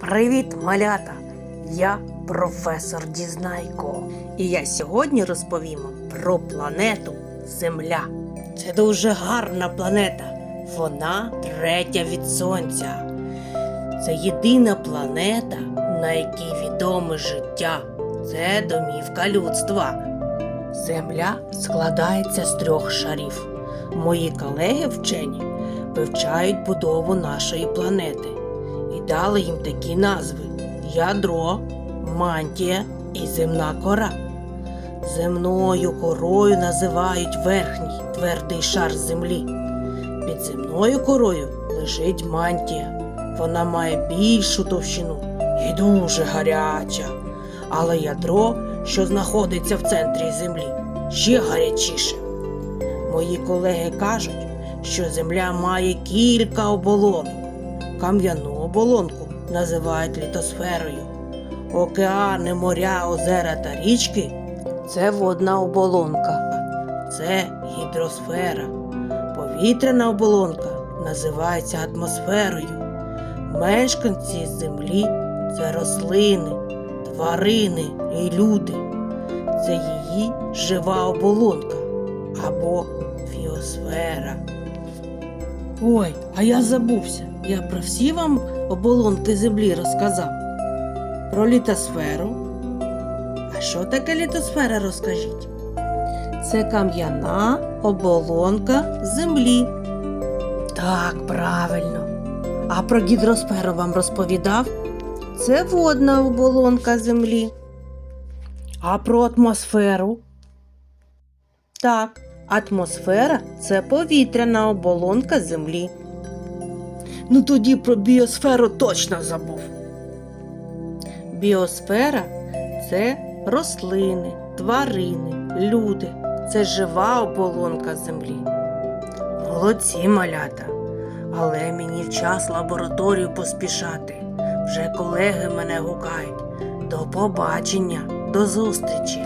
Привіт, малята! Я професор Дізнайко. І я сьогодні розповім про планету Земля. Це дуже гарна планета. Вона третя від Сонця. Це єдина планета, на якій відоме життя. Це домівка людства. Земля складається з трьох шарів. Мої колеги вчені вивчають будову нашої планети дали їм такі назви: ядро, мантія і земна кора. Земною корою називають верхній твердий шар землі. Під земною корою лежить мантія. Вона має більшу товщину і дуже гаряча. Але ядро, що знаходиться в центрі землі, ще гарячіше. Мої колеги кажуть, що земля має кілька оболонок. Кам'яну оболонку називають літосферою. Океани, моря, озера та річки це водна оболонка, це гідросфера. Повітряна оболонка називається атмосферою. Мешканці землі це рослини, тварини і люди. Це її жива оболонка або фіосфера. Ой, а я забувся. Я про всі вам оболонки землі розказав. Про літосферу. А що таке літосфера, розкажіть? Це кам'яна оболонка землі. Так, правильно. А про гідросферу вам розповідав? Це водна оболонка землі. А про атмосферу? Так, атмосфера це повітряна оболонка землі. Ну тоді про біосферу точно забув. Біосфера це рослини, тварини, люди. Це жива оболонка землі. Молодці малята. Але мені в час лабораторію поспішати. Вже колеги мене гукають. До побачення, до зустрічі.